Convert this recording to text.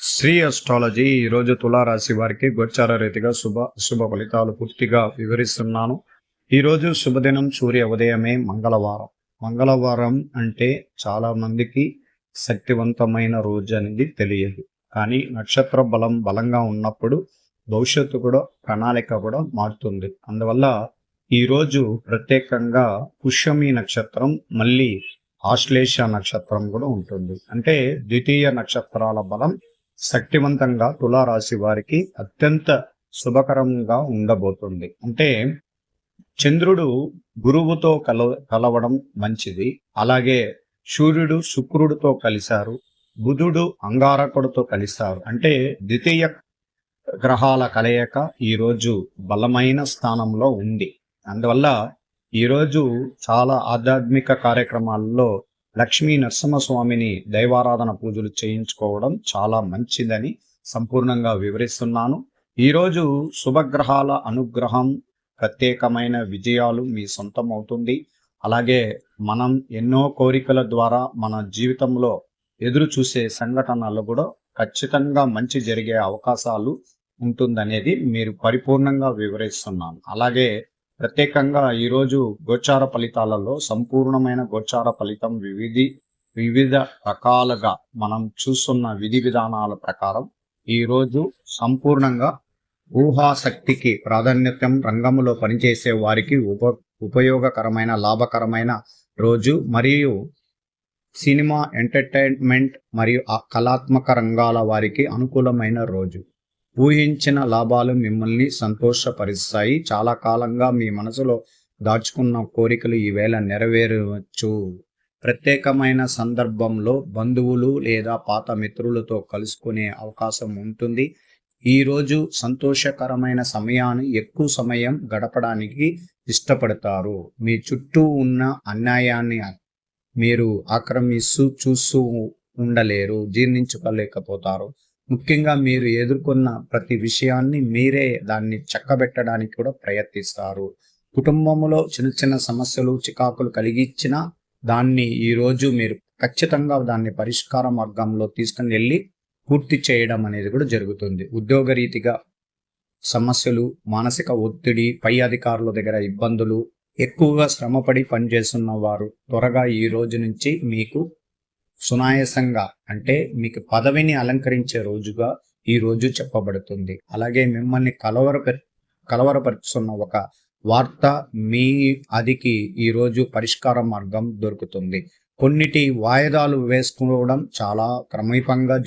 Shri astrology ఈరోజు తులారాశి వారికి గోచార రీతిగా శుభ శుభ ఫలితాలు పూర్తిగా వివరిస్తున్నాను. ఈరోజు శుభదినం సూర్య ఉదయమే మంగళవారం. మంగళవారం అంటే చాలా మందికి శక్తివంతమైన రోజు అనేది తెలియదు. కానీ నక్షత్ర బలం బలంగా ఉన్నప్పుడు భవిష్యత్తు కూడా ప్రణాళిక కూడా మారుతుంది. అందువల్ల ఈ రోజు ప్రత్యేకంగా పుష్యమి నక్షత్రం మళ్ళీ ఆశ్లేష నక్షత్రం కూడా ఉంటుంది. అంటే ద్వితీయ నక్షత్రాల బలం శక్తివంతంగా తులారాశి వారికి అత్యంత శుభకరంగా ఉండబోతుంది. అంటే చంద్రుడు గురువుతో కల కలవడం మంచిది. అలాగే సూర్యుడు శుక్రుడితో కలిశారు. బుధుడు అంగారకుడితో కలిశారు. అంటే ద్వితీయ గ్రహాల కలయిక ఈరోజు బలమైన స్థానంలో ఉంది. అందువల్ల ఈరోజు చాలా ఆధ్యాత్మిక కార్యక్రమాల్లో లక్ష్మీ నరసింహస్వామిని దైవారాధన పూజలు చేయించుకోవడం చాలా మంచిదని సంపూర్ణంగా వివరిస్తున్నాను. ఈరోజు శుభగ్రహాల అనుగ్రహం ప్రత్యేకమైన విజయాలు మీ సొంతం అవుతుంది అలాగే మనం ఎన్నో కోరికల ద్వారా మన జీవితంలో ఎదురు చూసే సంఘటనలు కూడా ఖచ్చితంగా మంచి జరిగే అవకాశాలు ఉంటుందనేది మీరు పరిపూర్ణంగా వివరిస్తున్నాను. అలాగే ప్రత్యేకంగా ఈరోజు గోచార ఫలితాలలో సంపూర్ణమైన గోచార ఫలితం వివిధి వివిధ రకాలుగా మనం చూస్తున్న విధి విధానాల ప్రకారం ఈరోజు సంపూర్ణంగా ఊహాశక్తికి ప్రాధాన్యతం రంగంలో పనిచేసే వారికి ఉప ఉపయోగకరమైన లాభకరమైన రోజు మరియు సినిమా ఎంటర్టైన్మెంట్ మరియు కళాత్మక రంగాల వారికి అనుకూలమైన రోజు. ఊహించిన లాభాలు మిమ్మల్ని సంతోషపరుస్తాయి. చాలా కాలంగా మీ మనసులో దాచుకున్న కోరికలు ఈవేళ నెరవేరవచ్చు. ప్రత్యేకమైన సందర్భంలో బంధువులు లేదా పాత మిత్రులతో కలుసుకునే అవకాశం ఉంటుంది. ఈరోజు సంతోషకరమైన సమయాన్ని ఎక్కువ సమయం గడపడానికి ఇష్టపడతారు. మీ చుట్టూ ఉన్న అన్యాయాన్ని మీరు ఆక్రమిస్తూ చూస్తూ ఉండలేరు జీర్ణించుకోలేకపోతారు. ముఖ్యంగా మీరు ఎదుర్కొన్న ప్రతి విషయాన్ని మీరే దాన్ని చక్కబెట్టడానికి కూడా ప్రయత్నిస్తారు. కుటుంబంలో చిన్న చిన్న సమస్యలు చికాకులు కలిగించిన దాన్ని ఈరోజు మీరు ఖచ్చితంగా దాన్ని పరిష్కార మార్గంలో తీసుకుని వెళ్ళి పూర్తి చేయడం అనేది కూడా జరుగుతుంది. ఉద్యోగరీతిగా సమస్యలు మానసిక ఒత్తిడి పై అధికారుల దగ్గర ఇబ్బందులు ఎక్కువగా శ్రమపడి పనిచేస్తున్న వారు త్వరగా ఈ రోజు నుంచి మీకు సునాయాసంగా అంటే మీకు పదవిని అలంకరించే రోజుగా ఈ రోజు చెప్పబడుతుంది. అలాగే మిమ్మల్ని కలవర కలవరపరుస్తున్న ఒక వార్త మీ అదికి ఈ రోజు పరిష్కార మార్గం దొరుకుతుంది. కొన్నిటి వాయిదాలు వేసుకోవడం చాలా క్రమీపంగా